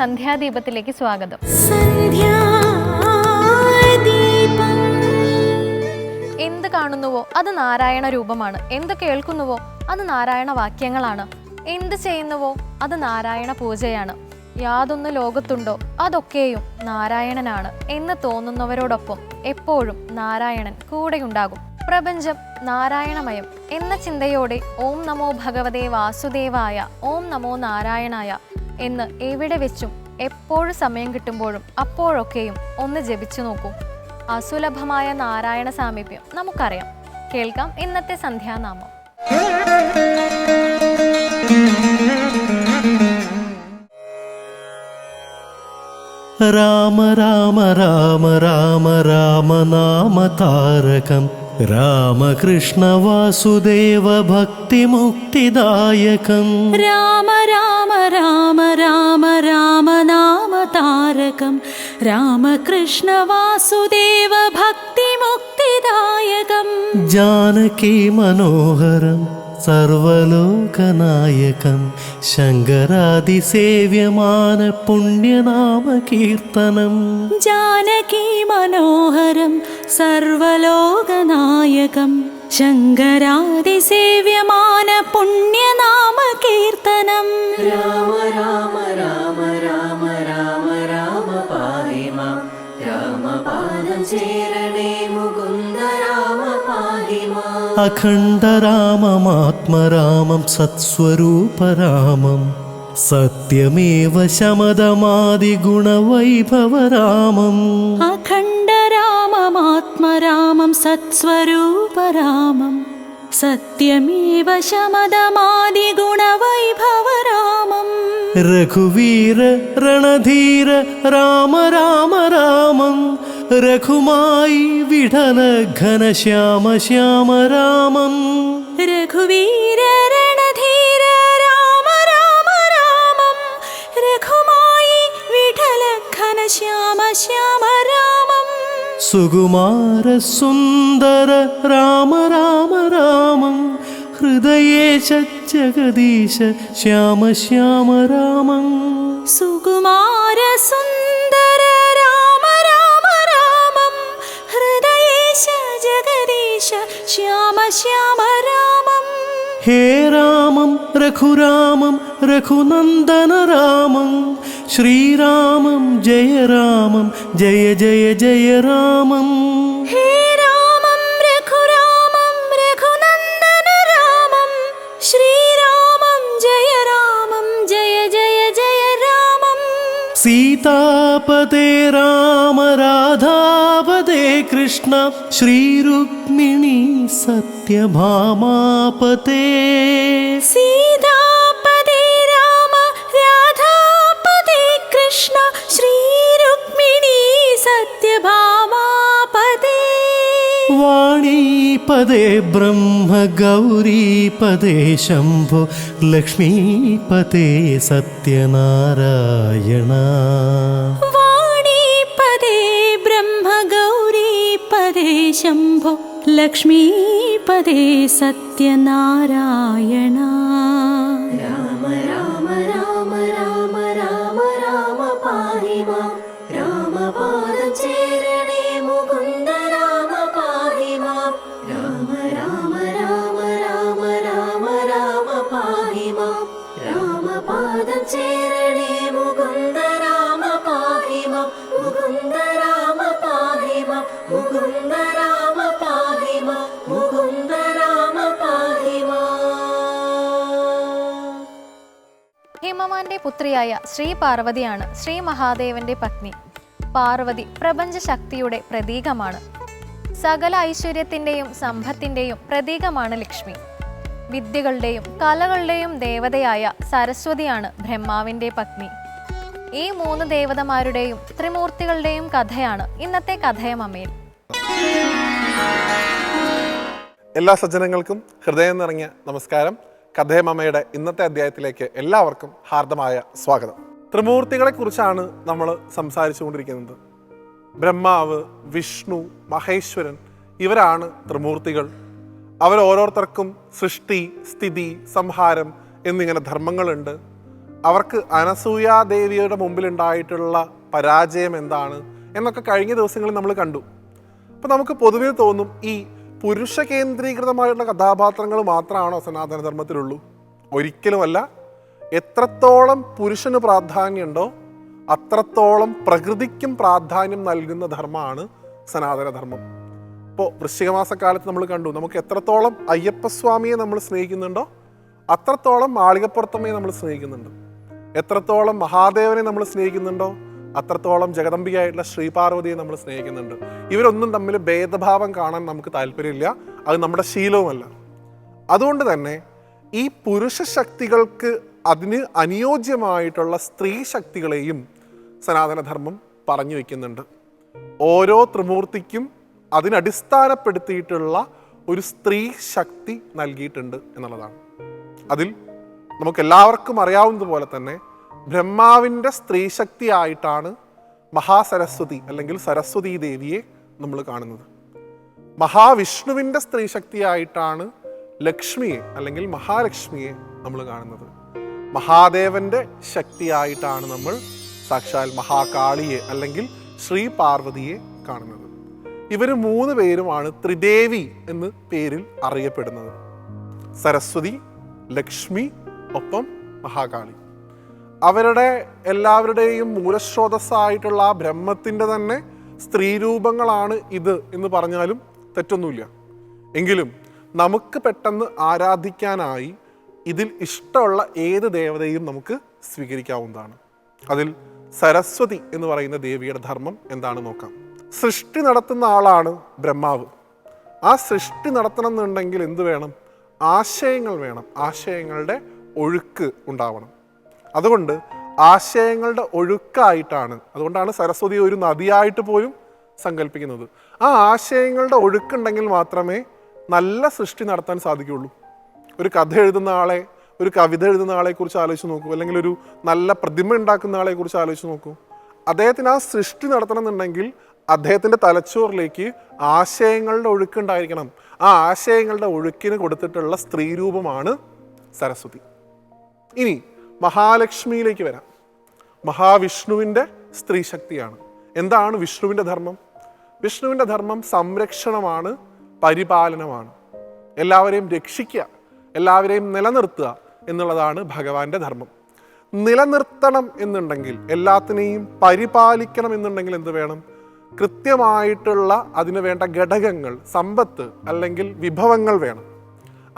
സന്ധ്യാദീപത്തിലേക്ക് സ്വാഗതം. എന്ത് കാണുന്നുവോ അത് നാരായണ രൂപമാണ്. എന്ത് കേൾക്കുന്നുവോ അത് നാരായണ വാക്യങ്ങളാണ്. എന്ത് ചെയ്യുന്നുവോ അത് നാരായണ പൂജയാണ്. യാതൊന്ന് ലോകത്തുണ്ടോ അതൊക്കെയും നാരായണനാണ് എന്ന് തോന്നുന്നവരോടൊപ്പം എപ്പോഴും നാരായണൻ കൂടെയുണ്ടാകും. പ്രപഞ്ചം നാരായണമയം എന്ന ചിന്തയോടെ ഓം നമോ ഭഗവതേ വാസുദേവായ ഓം നമോ നാരായണായ എന്ന് എവിടെ വെച്ചും എപ്പോഴും സമയം കിട്ടുമ്പോഴും അപ്പോഴൊക്കെയും ഒന്ന് ജപിച്ചു നോക്കൂ. അസുലഭമായ നാരായണ സാമീപ്യം നമുക്കറിയാം. കേൾക്കാം ഇന്നത്തെ സന്ധ്യാനാമം. രാമ രാമ രാമ രാമ രാമ നാമ താരകം. രാമകൃഷ്ണ വാസുദേവ ഭക്തിമുക്തിദായകം. രാമ രാമ രാമ രാമ രാമ നാമ താരകം. രാമകൃഷ്ണ വാസുദേവ ഭക്തിമുക്തിദായകം ജാനകി മനോഹരം സർവലോകനായകം. ശങ്കരാതിസേവ്യമാന പുണ്യനാമ കീർത്തനം. ജാനകി മനോഹരം സർവലോകനായകം. ശങ്കരാതിസേവ്യമാന പുണ്യനാമ കീർത്തനം. അഖണ്ഡരാമമാത്മരാമം സത്സ്വരൂപരാമം. സത്യമേവ ശമദമാദിഗുണവൈഭവരാമം അഖണ്ഡരാമമാത്മരാമം സത്സ്വരൂപരാമം. സത്യമേവ ശമദമാദിഗുണവൈഭവരാമം രഘുവീര രണധീര രാമ രാമ രാമം. രഘുമായി വിടന ഘനശ്യാമ ശ്യാമ രാമം. രഘുവീര രണധീര രാമ രാമ രാമം. രഘുമായി വിടല ഘനശ്യാമ ശ്യാമ രാമം. സുകുമാര സുന്ദര രാമ രാമ രാമം. ഹൃദയേശ ജഗദീശ ശ്യാമ ശ്യാമ രാമം. സുകുമാര സുന്ദര श्याम श्याम रामम्। हे रामं रघुरामं रघुनन्दन रामं श्रीरामं जय रामं जय जय जय रामम्। हे रामं रघुरामं रघुनन्दन रामं श्रीरामं जय रामं जय जय जय रामं सीतापते राम राधा കൃഷ്ണ ശ്രീരുക്മിണി സത്യഭാമാപതേ. സീതാപദേ രാമ രാധാപദേ കൃഷ്ണ ശ്രീരുക്മിണി സത്യഭാമാപതേ. വാണീപദേ ബ്രഹ്മ ഗൗരീപദേ ലക്ഷ്മീപതേ ലക്ഷ്മീപദേ शम्भो लक्ष्मीपदे सत्यनारायणा। ഹിമവാന്റെ പുത്രിയായ ശ്രീ പാർവതിയാണ് ശ്രീ മഹാദേവന്റെ പത്നി. പാർവതി പ്രപഞ്ച ശക്തിയുടെ പ്രതീകമാണ്. സകല ഐശ്വര്യത്തിന്റെയും സമ്പത്തിന്റെയും പ്രതീകമാണ് ലക്ഷ്മി. വിദ്യകളുടെയും കലകളുടെയും ദേവതയായ സരസ്വതിയാണ് ബ്രഹ്മാവിന്റെ പത്നി. ഈ മൂന്ന് ദേവതമാരുടെയും ത്രിമൂർത്തികളുടെയും കഥയാണ് ഇന്നത്തെ കഥയമമ്മയിൽ എല്ലാ സജ്ജനങ്ങൾക്കും ഹൃദയം നിറഞ്ഞ നമസ്കാരം. കഥയമമ്മയുടെ ഇന്നത്തെ അധ്യായത്തിലേക്ക് എല്ലാവർക്കും ഹാർദമായ സ്വാഗതം. ത്രിമൂർത്തികളെ കുറിച്ചാണ് നമ്മൾ സംസാരിച്ചുകൊണ്ടിരിക്കുന്നത്. ബ്രഹ്മാവ് വിഷ്ണു മഹേശ്വരൻ ഇവരാണ് ത്രിമൂർത്തികൾ. അവർ ഓരോരുത്തർക്കും സൃഷ്ടി സ്ഥിതി സംഹാരം എന്നിങ്ങനെ ധർമ്മങ്ങളുണ്ട്. അവർക്ക് അനസൂയാദേവിയുടെ മുമ്പിലുണ്ടായിട്ടുള്ള പരാജയം എന്താണ് എന്നൊക്കെ കഴിഞ്ഞ ദിവസങ്ങളിൽ നമ്മൾ കണ്ടു. അപ്പോൾ നമുക്ക് പൊതുവേ തോന്നും ഈ പുരുഷ കേന്ദ്രീകൃതമായിട്ടുള്ള കഥാപാത്രങ്ങൾ മാത്രമാണോ സനാതന ധർമ്മത്തിലുള്ളൂ ഒരിക്കലുമല്ല. എത്രത്തോളം പുരുഷന് പ്രാധാന്യമുണ്ടോ അത്രത്തോളം പ്രകൃതിക്കും പ്രാധാന്യം നൽകുന്ന ധർമ്മമാണ് സനാതന ധർമ്മം ഇപ്പോൾ വൃശ്ചികമാസക്കാലത്ത് നമ്മൾ കണ്ടു നമുക്ക് എത്രത്തോളം അയ്യപ്പസ്വാമിയെ നമ്മൾ സ്നേഹിക്കുന്നുണ്ടോ അത്രത്തോളം മാളികപ്പുറത്തമ്മയെ നമ്മൾ സ്നേഹിക്കുന്നുണ്ട്. എത്രത്തോളം മഹാദേവനെ നമ്മൾ സ്നേഹിക്കുന്നുണ്ടോ അത്രത്തോളം ജഗദമ്പികയായിട്ടുള്ള ശ്രീപാർവതിയെ നമ്മൾ സ്നേഹിക്കുന്നുണ്ട്. ഇവരൊന്നും തമ്മിൽ ഭേദഭാവം കാണാൻ നമുക്ക് താല്പര്യമില്ല. അത് നമ്മുടെ ശീലവുമല്ല. അതുകൊണ്ട് തന്നെ ഈ പുരുഷ ശക്തികൾക്ക് അതിന് അനുയോജ്യമായിട്ടുള്ള സ്ത്രീ ശക്തികളെയും സനാതനധർമ്മം പറഞ്ഞു വയ്ക്കുന്നുണ്ട് ഓരോ ത്രിമൂർത്തിക്കും അതിനടിസ്ഥാനപ്പെടുത്തിയിട്ടുള്ള ഒരു സ്ത്രീ ശക്തി നൽകിയിട്ടുണ്ട് എന്നുള്ളതാണ്. അതിൽ നമുക്ക് എല്ലാവർക്കും അറിയാവുന്നതുപോലെ തന്നെ ബ്രഹ്മാവിന്റെ സ്ത്രീശക്തിയായിട്ടാണ് മഹാസരസ്വതി അല്ലെങ്കിൽ സരസ്വതി ദേവിയെ നമ്മൾ കാണുന്നത്. മഹാവിഷ്ണുവിന്റെ സ്ത്രീശക്തിയായിട്ടാണ് ലക്ഷ്മിയെ അല്ലെങ്കിൽ മഹാലക്ഷ്മിയെ നമ്മൾ കാണുന്നത്. മഹാദേവന്റെ ശക്തിയായിട്ടാണ് നമ്മൾ സാക്ഷാൽ മഹാകാളിയെ അല്ലെങ്കിൽ ശ്രീ പാർവതിയെ കാണുന്നത്. ഇവർ മൂന്ന് പേരുമാണ് ത്രിദേവി എന്ന് പേരിൽ അറിയപ്പെടുന്നത്. സരസ്വതി ലക്ഷ്മി ഒപ്പം മഹാകാളി. അവരുടെ എല്ലാവരുടെയും മൂലസ്രോതസ്സായിട്ടുള്ള ആ ബ്രഹ്മത്തിന്റെ തന്നെ സ്ത്രീരൂപങ്ങളാണ് ഇത് എന്ന് പറഞ്ഞാലും തെറ്റൊന്നുമില്ല. എങ്കിലും നമുക്ക് പെട്ടെന്ന് ആരാധിക്കാനായി ഇതിൽ ഇഷ്ടമുള്ള ഏത് ദേവതയും നമുക്ക് സ്വീകരിക്കാവുന്നതാണ്. അതിൽ സരസ്വതി എന്ന് പറയുന്ന ദേവിയുടെ ധർമ്മം എന്താണ് നോക്കാം. സൃഷ്ടി നടത്തുന്ന ആളാണ് ബ്രഹ്മാവ്. ആ സൃഷ്ടി നടത്തണം എന്നുണ്ടെങ്കിൽ എന്ത് വേണം? ആശയങ്ങൾ വേണം. ആശയങ്ങളുടെ ഒഴുക്ക് ഉണ്ടാവണം. അതുകൊണ്ട് ആശയങ്ങളുടെ ഒഴുക്കായിട്ടാണ്. അതുകൊണ്ടാണ് സരസ്വതി ഒരു നദിയായിട്ട് പോലും സങ്കല്പിക്കുന്നത്. ആ ആശയങ്ങളുടെ ഒഴുക്കുണ്ടെങ്കിൽ മാത്രമേ നല്ല സൃഷ്ടി നടത്താൻ സാധിക്കുകയുള്ളൂ. ഒരു കഥ എഴുതുന്ന ആളെ ഒരു കവിത എഴുതുന്ന ആളെ കുറിച്ച് ആലോചിച്ച് നോക്കൂ. അല്ലെങ്കിൽ ഒരു നല്ല പ്രതിമ ഉണ്ടാക്കുന്ന ആളെ കുറിച്ച് ആലോചിച്ച് നോക്കൂ. അദ്ദേഹത്തിന് ആ സൃഷ്ടി നടത്തണം എന്നുണ്ടെങ്കിൽ അദ്ദേഹത്തിന്റെ തലച്ചോറിലേക്ക് ആശയങ്ങളുടെ ഒഴുക്കുണ്ടായിരിക്കണം ആ ആശയങ്ങളുടെ ഒഴുക്കിന് കൊടുത്തിട്ടുള്ള സ്ത്രീരൂപമാണ് സരസ്വതി. ഇനി മഹാലക്ഷ്മിയിലേക്ക് വരാം. മഹാവിഷ്ണുവിന്റെ സ്ത്രീ ശക്തിയാണ് എന്താണ് വിഷ്ണുവിന്റെ ധർമ്മം? വിഷ്ണുവിന്റെ ധർമ്മം സംരക്ഷണമാണ് പരിപാലനമാണ്. എല്ലാവരെയും രക്ഷിക്കുക എല്ലാവരെയും നിലനിർത്തുക എന്നുള്ളതാണ് ഭഗവാന്റെ ധർമ്മം. നിലനിർത്തണം എന്നുണ്ടെങ്കിൽ എല്ലാത്തിനെയും പരിപാലിക്കണം എന്നുണ്ടെങ്കിൽ എന്ത് വേണം? കൃത്യമായിട്ടുള്ള അതിന് വേണ്ട ഘടകങ്ങൾ സമ്പത്ത് അല്ലെങ്കിൽ വിഭവങ്ങൾ വേണം.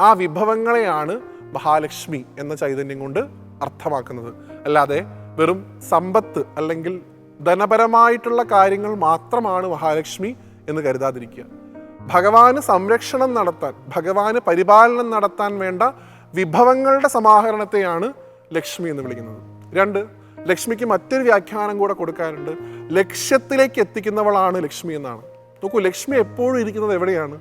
ആ വിഭവങ്ങളെയാണ് മഹാലക്ഷ്മി എന്ന ചൈതന്യം കൊണ്ട് അർത്ഥമാക്കുന്നത്. അല്ലാതെ വെറും സമ്പത്ത് അല്ലെങ്കിൽ ധനപരമായിട്ടുള്ള കാര്യങ്ങൾ മാത്രമാണ് മഹാലക്ഷ്മി എന്ന് കരുതാതിരിക്കുക. ഭഗവാന് സംരക്ഷണം നടത്താൻ ഭഗവാന് പരിപാലനം നടത്താൻ വേണ്ട വിഭവങ്ങളുടെ സമാഹരണത്തെയാണ് ലക്ഷ്മി എന്ന് വിളിക്കുന്നത്. രണ്ട് ലക്ഷ്മിക്ക് മറ്റൊരു വ്യാഖ്യാനം കൂടെ കൊടുക്കാറുണ്ട് ലക്ഷ്യത്തിലേക്ക് എത്തിക്കുന്നവളാണ് ലക്ഷ്മി എന്നാണ്. നോക്കൂ ലക്ഷ്മി എപ്പോഴും ഇരിക്കുന്നത് എവിടെയാണ്?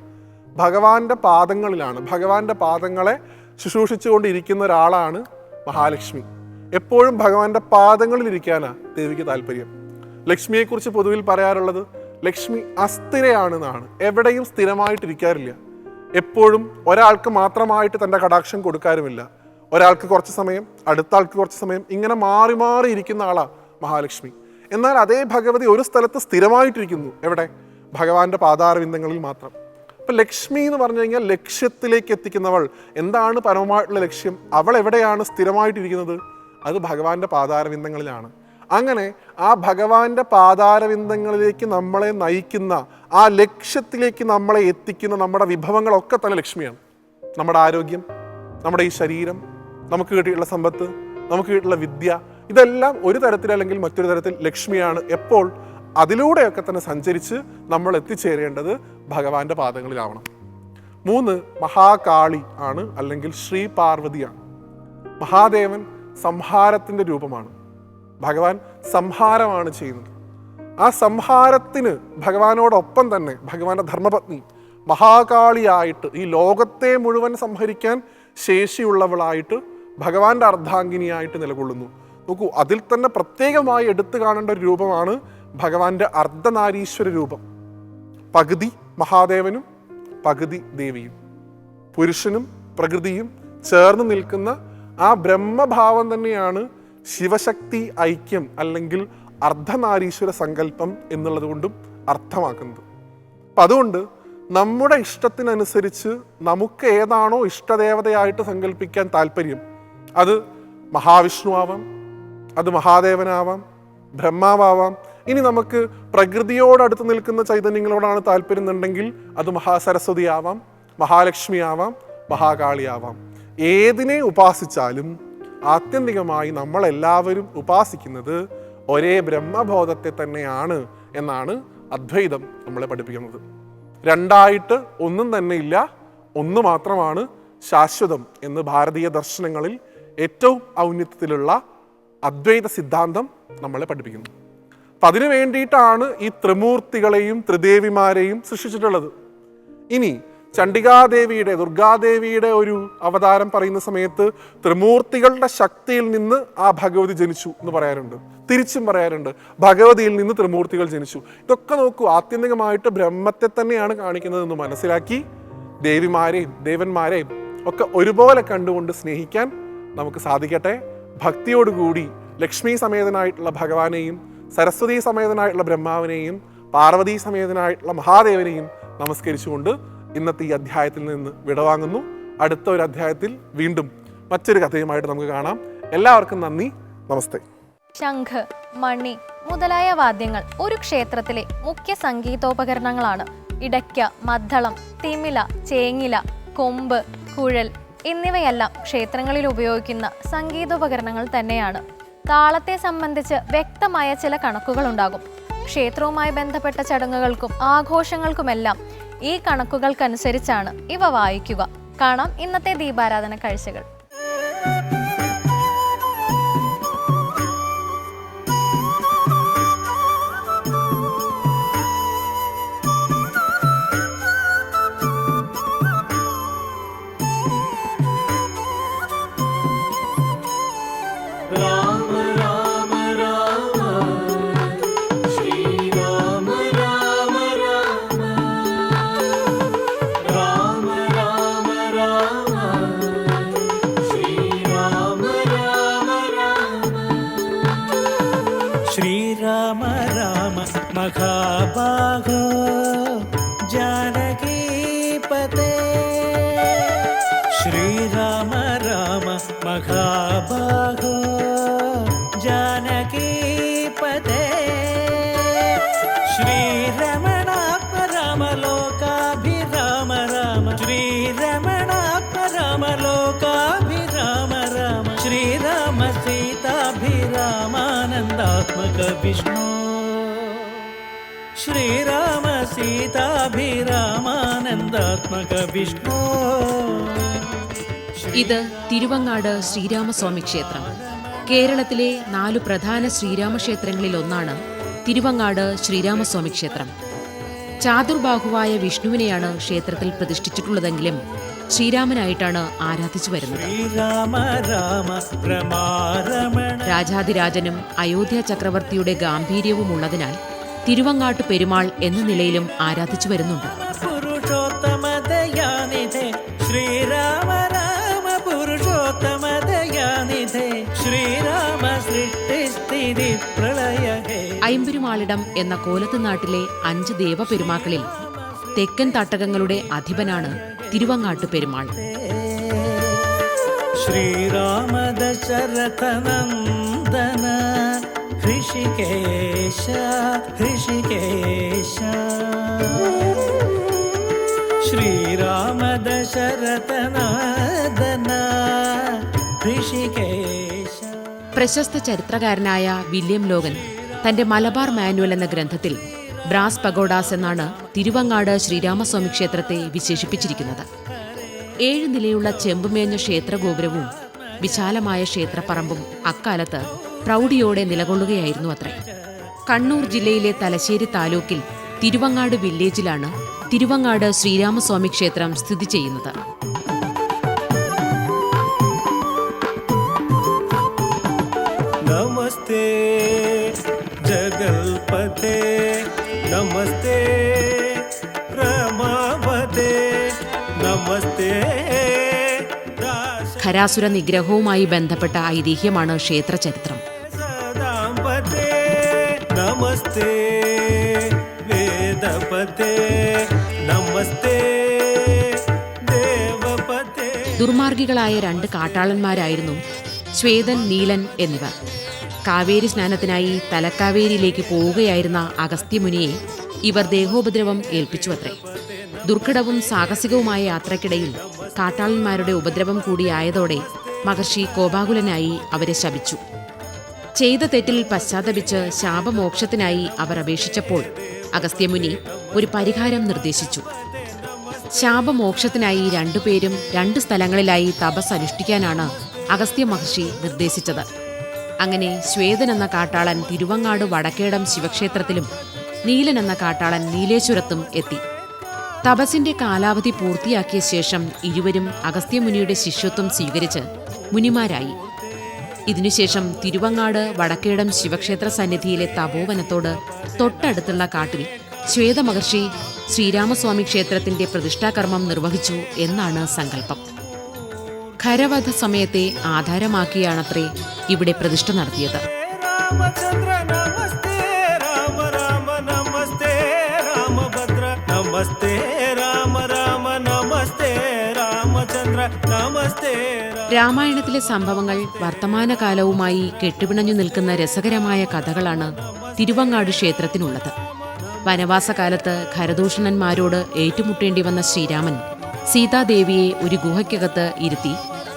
ഭഗവാന്റെ പാദങ്ങളിലാണ്. ഭഗവാന്റെ പാദങ്ങളെ ശുശ്രൂഷിച്ചുകൊണ്ടിരിക്കുന്ന ഒരാളാണ് മഹാലക്ഷ്മി. എപ്പോഴും ഭഗവാന്റെ പാദങ്ങളിൽ ഇരിക്കാനാ ദേവിക്ക് താല്പര്യം. ലക്ഷ്മിയെക്കുറിച്ച് പൊതുവിൽ പറയാറുള്ളത് ലക്ഷ്മി അസ്ഥിരയാണെന്നാണ് എവിടെയും സ്ഥിരമായിട്ടിരിക്കാറില്ല. എപ്പോഴും ഒരാൾക്ക് മാത്രമായിട്ട് തന്റെ കടാക്ഷം കൊടുക്കാറുമില്ല. ഒരാൾക്ക് കുറച്ച് സമയം അടുത്ത ആൾക്ക് കുറച്ച് സമയം ഇങ്ങനെ മാറി മാറി ഇരിക്കുന്ന ആളാ മഹാലക്ഷ്മി. എന്നാൽ അതേ ഭഗവതി ഒരു സ്ഥലത്ത് സ്ഥിരമായിട്ടിരിക്കുന്നു. എവിടെ? ഭഗവാന്റെ പാതാരവിന്ദങ്ങളിൽ മാത്രം. അപ്പൊ ലക്ഷ്മി എന്ന് പറഞ്ഞു കഴിഞ്ഞാൽ ലക്ഷ്യത്തിലേക്ക് എത്തിക്കുന്നവൾ. എന്താണ് പരമമായിട്ടുള്ള ലക്ഷ്യം? അവൾ എവിടെയാണ് സ്ഥിരമായിട്ടിരിക്കുന്നത്? അത് ഭഗവാന്റെ പാതാരവിന്ദങ്ങളിലാണ് അങ്ങനെ ആ ഭഗവാന്റെ പാതാരവിന്ദങ്ങളിലേക്ക് നമ്മളെ നയിക്കുന്ന ആ ലക്ഷ്യത്തിലേക്ക് നമ്മളെ എത്തിക്കുന്ന നമ്മുടെ വിഭവങ്ങളൊക്കെ തന്നെ ലക്ഷ്മിയാണ്. നമ്മുടെ ആരോഗ്യം നമ്മുടെ ഈ ശരീരം നമുക്ക് കിട്ടിയിട്ടുള്ള സമ്പത്ത് നമുക്ക് കിട്ടിയിട്ടുള്ള വിദ്യ ഇതെല്ലാം ഒരു തരത്തിലല്ലെങ്കിൽ മറ്റൊരു തരത്തിൽ ലക്ഷ്മിയാണ്. എപ്പോൾ? അതിലൂടെയൊക്കെ തന്നെ സഞ്ചരിച്ച് നമ്മൾ എത്തിച്ചേരേണ്ടത് ഭഗവാന്റെ പാദങ്ങളിലാവണം. മൂന്ന് മഹാകാളി ആണ് അല്ലെങ്കിൽ ശ്രീ പാർവതിയാണ്. മഹാദേവൻ സംഹാരത്തിന്റെ രൂപമാണ്. ഭഗവാൻ സംഹാരമാണ് ചെയ്യുന്നത്. ആ സംഹാരത്തിന് ഭഗവാനോടൊപ്പം തന്നെ ഭഗവാന്റെ ധർമ്മപത്നി മഹാകാളിയായിട്ട് ഈ ലോകത്തെ മുഴുവൻ സംഹരിക്കാൻ ശേഷിയുള്ളവളായിട്ട് ഭഗവാന്റെ അർദ്ധാംഗിനിയായിട്ട് നിലകൊള്ളുന്നു. നോക്കൂ അതിൽ തന്നെ പ്രത്യേകമായി എടുത്തു കാണേണ്ട ഒരു രൂപമാണ് ഭഗവാന്റെ അർദ്ധനാരീശ്വര രൂപം. പകുതി മഹാദേവനും പകുതി ദേവിയും. പുരുഷനും പ്രകൃതിയും ചേർന്ന് നിൽക്കുന്ന ആ ബ്രഹ്മഭാവം തന്നെയാണ് ശിവശക്തി ഐക്യം അല്ലെങ്കിൽ അർദ്ധനാരീശ്വര സങ്കല്പം എന്നുള്ളത് കൊണ്ടും അർത്ഥമാക്കുന്നത്. അപ്പം അതുകൊണ്ട് നമ്മുടെ ഇഷ്ടത്തിനനുസരിച്ച് നമുക്ക് ഏതാണോ ഇഷ്ടദേവതയായിട്ട് സങ്കല്പിക്കാൻ താല്പര്യം. അത് മഹാവിഷ്ണു ആവാം അത് മഹാദേവനാവാം ബ്രഹ്മാവാം ഇനി നമുക്ക് പ്രകൃതിയോടടുത്ത് നിൽക്കുന്ന ചൈതന്യങ്ങളോടാണ് താല്പര്യം എന്നുണ്ടെങ്കിൽ അത് മഹാസരസ്വതി ആവാം മഹാലക്ഷ്മി ആവാം മഹാകാളി ആവാം ഏതിനെ ഉപാസിച്ചാലും ആത്യന്തികമായി നമ്മളെല്ലാവരും ഉപാസിക്കുന്നത് ഒരേ ബ്രഹ്മബോധത്തെ തന്നെയാണ് എന്നാണ് അദ്വൈതം നമ്മളെ പഠിപ്പിക്കുന്നത്. രണ്ടായിട്ട് ഒന്നും തന്നെ ഇല്ല ഒന്ന് മാത്രമാണ് ശാശ്വതം എന്ന് ഭാരതീയ ദർശനങ്ങളിൽ ഏറ്റവും ഔന്നത്യത്തിലുള്ള അദ്വൈത സിദ്ധാന്തം നമ്മളെ പഠിപ്പിക്കുന്നു. അപ്പം അതിനു വേണ്ടിയിട്ടാണ് ഈ ത്രിമൂർത്തികളെയും ത്രിദേവിമാരെയും സൃഷ്ടിച്ചിട്ടുള്ളത്. ഇനി ചണ്ഡികാദേവിയുടെ ദുർഗാദേവിയുടെ ഒരു അവതാരം പറയുന്ന സമയത്ത് ത്രിമൂർത്തികളുടെ ശക്തിയിൽ നിന്ന് ആ ഭഗവതി ജനിച്ചു എന്ന് പറയാറുണ്ട്. തിരിച്ചും പറയാറുണ്ട് ഭഗവതിയിൽ നിന്ന് ത്രിമൂർത്തികൾ ജനിച്ചു. ഇതൊക്കെ നോക്കൂ ആത്യന്തികമായിട്ട് ബ്രഹ്മത്തെ തന്നെയാണ് കാണിക്കുന്നതെന്ന് മനസ്സിലാക്കി ദേവിമാരെയും ദേവന്മാരെയും ഒക്കെ ഒരുപോലെ കണ്ടുകൊണ്ട് സ്നേഹിക്കാൻ നമുക്ക് സാധിക്കട്ടെ. ഭക്തിയോടുകൂടി ലക്ഷ്മി സമേതനായിട്ടുള്ള ഭഗവാനെയും സരസ്വതി സമേതനായിട്ടുള്ള ബ്രഹ്മാവിനെയും പാർവതി സമേതനായിട്ടുള്ള മഹാദേവനെയും നമസ്കരിച്ചുകൊണ്ട് ഇന്നത്തെ ഈ അധ്യായത്തിൽ നിന്ന് വിടവാങ്ങുന്നു. അടുത്ത ഒരു അധ്യായത്തിൽ വീണ്ടും മറ്റൊരു കഥയുമായിട്ട് നമുക്ക് കാണാം. എല്ലാവർക്കും നന്ദി. നമസ്തേ. ശംഖ് മണി മുതലായ വാദ്യങ്ങൾ ഒരു ക്ഷേത്രത്തിലെ മുഖ്യ സംഗീതോപകരണങ്ങളാണ്. ഇടയ്ക്ക മദ്ദളം തിമില ചേങ്ങില കൊമ്പ് കുഴൽ എന്നിവയെല്ലാം ക്ഷേത്രങ്ങളിൽ ഉപയോഗിക്കുന്ന സംഗീതോപകരണങ്ങൾ തന്നെയാണ്. താളത്തെ സംബന്ധിച്ച് വ്യക്തമായ ചില കണക്കുകൾ ഉണ്ടാകും ക്ഷേത്രവുമായി ബന്ധപ്പെട്ട ചടങ്ങുകൾക്കും ആഘോഷങ്ങൾക്കുമെല്ലാം ഈ കണക്കുകൾക്കനുസരിച്ചാണ് ഇവ വായിക്കുക. കാണാം ഇന്നത്തെ ദീപാരാധന കാഴ്ചകൾ. विष्णु श्रीराम सीताभिरामानन्दात्मक विष्णु ഇത് തിരുവങ്ങാട് ശ്രീരാമസ്വാമി ക്ഷേത്രം കേരളത്തിലെ നാലു പ്രധാന ശ്രീരാമക്ഷേത്രങ്ങളിൽ ഒന്നാണ് തിരുവങ്ങാട് ശ്രീരാമസ്വാമി ക്ഷേത്രം ചാതുർബാഹുവായ വിഷ്ണുവിനെയാണ് ക്ഷേത്രത്തിൽ പ്രതിഷ്ഠിച്ചിട്ടുള്ളതെങ്കിലും ശ്രീരാമനായിട്ടാണ് ആരാധിച്ചു വരുന്നത്. രാജാതിരാജനും അയോധ്യ ചക്രവർത്തിയുടെ ഗാംഭീര്യവും ഉള്ളതിനാൽ തിരുവങ്ങാട്ട് പെരുമാൾ എന്ന നിലയിലും ആരാധിച്ചു വരുന്നുണ്ട്. ശ്രീരാമ അയമ്പെരുമാളിടം എന്ന കോലത്ത് നാട്ടിലെ അഞ്ച് ദേവപെരുമാക്കളിൽ തെക്കൻ തട്ടകങ്ങളുടെ അധിപനാണ് തിരുവങ്ങാട്ട് പെരുമാൾ ശ്രീരാമ ദശരഥനന്ദന ഹൃഷികേശ ഹൃഷികേശ. ശ്രീരാമ പ്രശസ്ത ചരിത്രകാരനായ വില്യം ലോഗൻ തന്റെ മലബാർ മാനുവൽ എന്ന ഗ്രന്ഥത്തിൽ ബ്രാസ് പഗോഡാസ് എന്നാണ് തിരുവങ്ങാട് ശ്രീരാമസ്വാമി ക്ഷേത്രത്തെ വിശേഷിപ്പിച്ചിരിക്കുന്നത്. ഏഴ് നിലയുള്ള ചെമ്പുമേഞ്ഞ ക്ഷേത്രഗോപുരവും വിശാലമായ ക്ഷേത്രപ്പറമ്പും അക്കാലത്ത് പ്രൗഢിയോടെ നിലകൊള്ളുകയായിരുന്നു അത്രേ. കണ്ണൂർ ജില്ലയിലെ തലശ്ശേരി താലൂക്കിൽ തിരുവങ്ങാട് വില്ലേജിലാണ് തിരുവങ്ങാട് ശ്രീരാമസ്വാമി ക്ഷേത്രം സ്ഥിതി ചെയ്യുന്നത്. ഖരാസുര നിഗ്രഹവുമായി ബന്ധപ്പെട്ട ഐതിഹ്യമാണ് ക്ഷേത്ര ചരിത്രം നമസ്തേ വേദപതേ നമസ്തേ ദുർമാർഗികളായ രണ്ട് കാട്ടാളന്മാരായിരുന്നു ശ്വേതൻ നീലൻ എന്നിവർ. കാവേരി സ്നാനത്തിനായി തലക്കാവേരിയിലേക്ക് പോവുകയായിരുന്ന അഗസ്ത്യമുനിയെ ഇവർ ദേഹോപദ്രവം ഏൽപ്പിച്ചുവത്രേ. ദുർഘടവും സാഹസികവുമായ യാത്രക്കിടയിൽ കാട്ടാളന്മാരുടെ ഉപദ്രവം കൂടിയായതോടെ മഹർഷി കോപാകുലനായി അവരെ ശപിച്ചു. ചെയ്ത തെറ്റിൽ പശ്ചാത്തപിച്ച് ശാപമോക്ഷത്തിനായി അവർ അപേക്ഷിച്ചപ്പോൾ അഗസ്ത്യമുനി ഒരു പരിഹാരം നിർദ്ദേശിച്ചു. ശാപമോക്ഷത്തിനായി രണ്ടുപേരും രണ്ട് സ്ഥലങ്ങളിലായി തപസ് അനുഷ്ഠിക്കാനാണ് അഗസ്ത്യ മഹർഷി നിർദ്ദേശിച്ചത്. അങ്ങനെ ശ്വേതൻ എന്ന കാട്ടാളൻ തിരുവങ്ങാട് വടക്കേടം ശിവക്ഷേത്രത്തിലും നീലൻ എന്ന കാട്ടാളൻ നീലേശ്വരത്തും എത്തി. തപസിന്റെ കാലാവധി പൂർത്തിയാക്കിയ ശേഷം ഇരുവരും അഗസ്ത്യമുനിയുടെ ശിഷ്യത്വം സ്വീകരിച്ച് മുനിമാരായി. ഇതിനുശേഷം തിരുവങ്ങാട് വടക്കേടം ശിവക്ഷേത്ര സന്നിധിയിലെ തപോവനത്തോട് തൊട്ടടുത്തുള്ള കാട്ടിൽ ശ്വേതമഹർഷി ശ്രീരാമസ്വാമി ക്ഷേത്രത്തിന്റെ പ്രതിഷ്ഠാകർമ്മം നിർവഹിച്ചു എന്നാണ് സങ്കല്പം. ഖരവധ സമയത്തെ ആധാരമാക്കിയാണത്രേ ഇവിടെ പ്രതിഷ്ഠ നടത്തിയത്. രാമായണത്തിലെ സംഭവങ്ങൾ വർത്തമാനകാലവുമായി കെട്ടുപിണഞ്ഞു നിൽക്കുന്ന രസകരമായ കഥകളാണ് തിരുവങ്ങാട് ക്ഷേത്രത്തിനുള്ളത്. വനവാസകാലത്ത് ഖരദൂഷണന്മാരോട് ഏറ്റുമുട്ടേണ്ടി വന്ന ശ്രീരാമൻ സീതാദേവിയെ ഒരു ഗുഹയ്ക്കകത്ത് ഇരുത്തി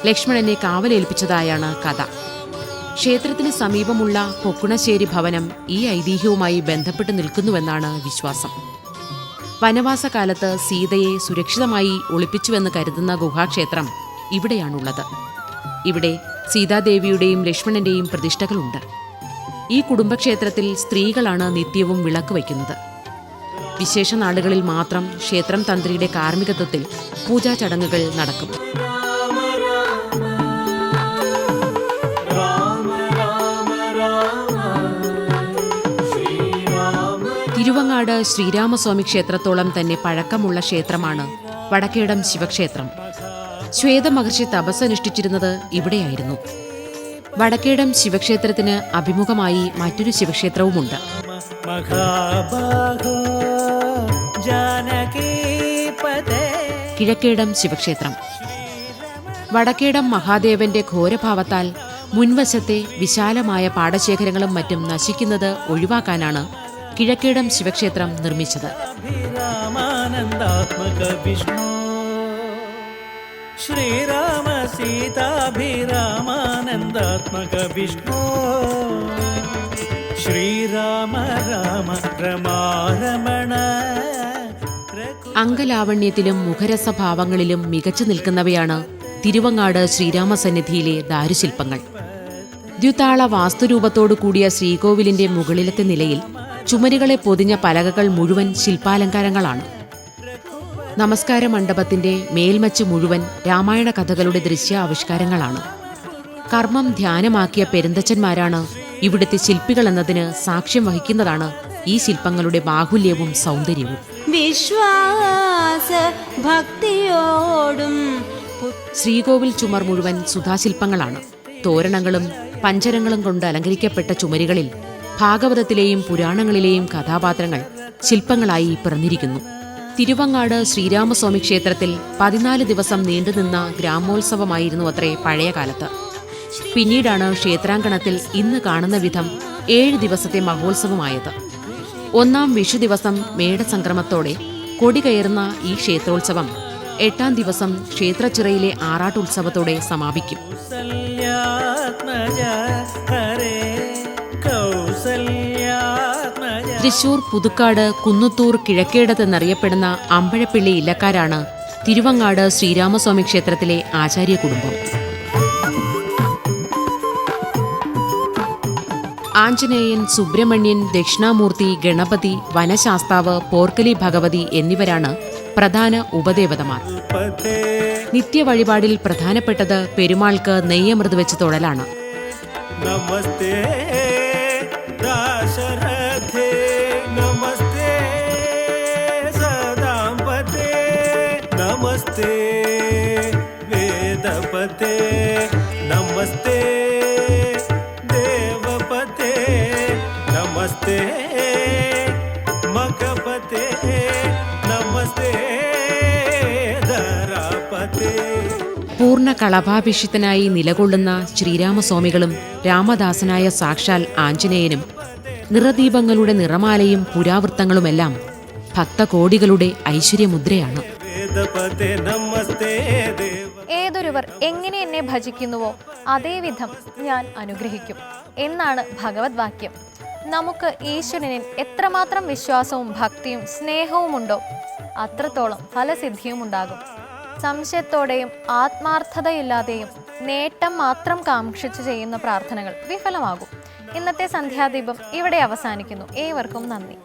ലക്ഷ്മണനെ കാവലേൽപ്പിച്ചതായാണ് കഥ. ക്ഷേത്രത്തിന് സമീപമുള്ള പൊക്കുണശ്ശേരി ഭവനം ഈ ഐതിഹ്യവുമായി ബന്ധപ്പെട്ട് നിൽക്കുന്നുവെന്നാണ് വിശ്വാസം. വനവാസകാലത്ത് സീതയെ സുരക്ഷിതമായി ഒളിപ്പിച്ചുവെന്ന് കരുതുന്ന ഗുഹാക്ഷേത്രം ഇവിടെയാണുള്ളത്. ഇവിടെ സീതാദേവിയുടെയും ലക്ഷ്മണന്റെയും പ്രതിഷ്ഠകളുണ്ട്. ഈ കുടുംബക്ഷേത്രത്തിൽ സ്ത്രീകളാണ് നിത്യവും വിളക്ക് വയ്ക്കുന്നത്. വിശേഷ നാളുകളിൽ മാത്രം ക്ഷേത്രം തന്ത്രിയുടെ കാർമ്മികത്വത്തിൽ പൂജാ ചടങ്ങുകൾ നടക്കും. തിരുവങ്ങാട് ശ്രീരാമസ്വാമി ക്ഷേത്രത്തോളം തന്നെ പഴക്കമുള്ള ക്ഷേത്രമാണ് വടക്കേടം ശിവക്ഷേത്രം. ശ്വേതമഹർഷി തപസ്സനുഷ്ഠിച്ചിരുന്നത് ഇവിടെയായിരുന്നു. വടക്കേടം ശിവക്ഷേത്രത്തിന് അഭിമുഖമായി മറ്റൊരു ശിവക്ഷേത്രവുമുണ്ട്. കിഴക്കേടം ശിവക്ഷേത്രം. വടക്കേടം മഹാദേവന്റെ ഘോരഭാവത്താൽ മുൻവശത്തെ വിശാലമായ പാടശേഖരങ്ങളും മറ്റും നശിക്കുന്നത് ഒഴിവാക്കാനാണ് കിഴക്കേടം ശിവക്ഷേത്രം നിർമ്മിച്ചത്. ശ്രീരാമ സീതാഭിരാമാനന്ദാത്മക വിഷ്ണു ശ്രീരാമ രാമ രമാരമണ. അങ്കലാവണ്യത്തിലും മുഖരസഭാവങ്ങളിലും മികച്ചു നിൽക്കുന്നവയാണ് തിരുവങ്ങാട് ശ്രീരാമസന്നിധിയിലെ ദാരുശില്പങ്ങൾ. ദ്യുതാള വാസ്തുരൂപത്തോടു കൂടിയ ശ്രീകോവിലിന്റെ മുകളിലത്തെ നിലയിൽ ചുമരുകളെ പൊതിഞ്ഞ പലകകൾ മുഴുവൻ ശില്പാലങ്കാരങ്ങളാണ്. നമസ്കാര മണ്ഡപത്തിന്റെ മേൽമച്ച് മുഴുവൻ രാമായണ കഥകളുടെ ദൃശ്യാവിഷ്കാരങ്ങളാണ് കർമ്മം ധ്യാനമാക്കിയ പെരുന്തച്ചന്മാരാണ് ഇവിടുത്തെ ശില്പികൾ എന്നതിന് സാക്ഷ്യം വഹിക്കുന്നതാണ് ഈ ശില്പങ്ങളുടെ ബാഹുല്യവും സൗന്ദര്യവും. വിശ്വാസ ഭക്തിയോടും ശ്രീകോവിൽ ചുമർ മുഴുവൻ സുധാശില്പങ്ങളാണ്. തോരണങ്ങളും പഞ്ചരങ്ങളും കൊണ്ട് അലങ്കരിക്കപ്പെട്ട ചുമരുകളിൽ ഭാഗവതത്തിലെയും പുരാണങ്ങളിലെയും കഥാപാത്രങ്ങൾ ശില്പങ്ങളായി പിറന്നിരിക്കുന്നു. തിരുവങ്ങാട് ശ്രീരാമസ്വാമി ക്ഷേത്രത്തിൽ പതിനാല് ദിവസം നീണ്ടുനിന്ന ഗ്രാമോത്സവമായിരുന്നു അത്രേ പഴയ കാലത്ത്. പിന്നീടാണ് ക്ഷേത്രാങ്കണത്തിൽ ഇന്ന് കാണുന്ന വിധം ഏഴ് ദിവസത്തെ മഹോത്സവമായത്. ഒന്നാം വിഷു ദിവസം മേടസംക്രമത്തോടെ കൊടി കയറുന്ന ഈ ക്ഷേത്രോത്സവം എട്ടാം ദിവസം ക്ഷേത്രച്ചിറയിലെ ആറാട്ടുത്സവത്തോടെ സമാപിക്കും. തൃശൂർ പുതുക്കാട് കുന്നുത്തൂർ കിഴക്കേടത്ത് എന്നറിയപ്പെടുന്ന അമ്പഴപ്പിള്ളി ഇല്ലക്കാരാണ് തിരുവങ്ങാട് ശ്രീരാമസ്വാമി ക്ഷേത്രത്തിലെ ആചാര്യ കുടുംബം ആഞ്ജനേയൻ സുബ്രഹ്മണ്യൻ ദക്ഷിണാമൂർത്തി ഗണപതി വനശാസ്താവ് പോർക്കലി ഭഗവതി എന്നിവരാണ് പ്രധാന ഉപദേവതമാർ. നിത്യ നിത്യവഴിപാടിൽ പ്രധാനപ്പെട്ടത് പെരുമാൾക്ക് നെയ്യമൃത് വെച്ച് തൊഴലാണ് നമസ്തേ വേദപതേ നമസ്തേ ദേവപതേ നമസ്തേ മഖപതേ നമസ്തേ ധരാപതേ പൂർണ കളഭാഭിഷിക്തനായി നിലകൊള്ളുന്ന ശ്രീരാമസ്വാമികളും രാമദാസനായ സാക്ഷാൽ ആഞ്ജനേയനും നിറദീപങ്ങളുടെ നിറമാലയും പുരാവൃത്തങ്ങളുമെല്ലാം ഭക്തകോടികളുടെ ഐശ്വര്യമുദ്രയാണ്. ഏതൊരുവർ എങ്ങനെ എന്നെ ഭജിക്കുന്നുവോ അതേവിധം ഞാൻ അനുഗ്രഹിക്കും എന്നാണ് ഭഗവത് വാക്യം. നമുക്ക് ഈശ്വരനിൽ എത്രമാത്രം വിശ്വാസവും ഭക്തിയും സ്നേഹവും ഉണ്ടോ അത്രത്തോളം ഫലസിദ്ധിയും ഉണ്ടാകും. സംശയത്തോടെയും ആത്മാർത്ഥതയില്ലാതെയും നേട്ടം മാത്രം കാക്ഷിച്ചു ചെയ്യുന്ന പ്രാർത്ഥനകൾ വിഫലമാകും. ഇന്നത്തെ സന്ധ്യാദീപം ഇവിടെ അവസാനിക്കുന്നു. ഏവർക്കും നന്ദി.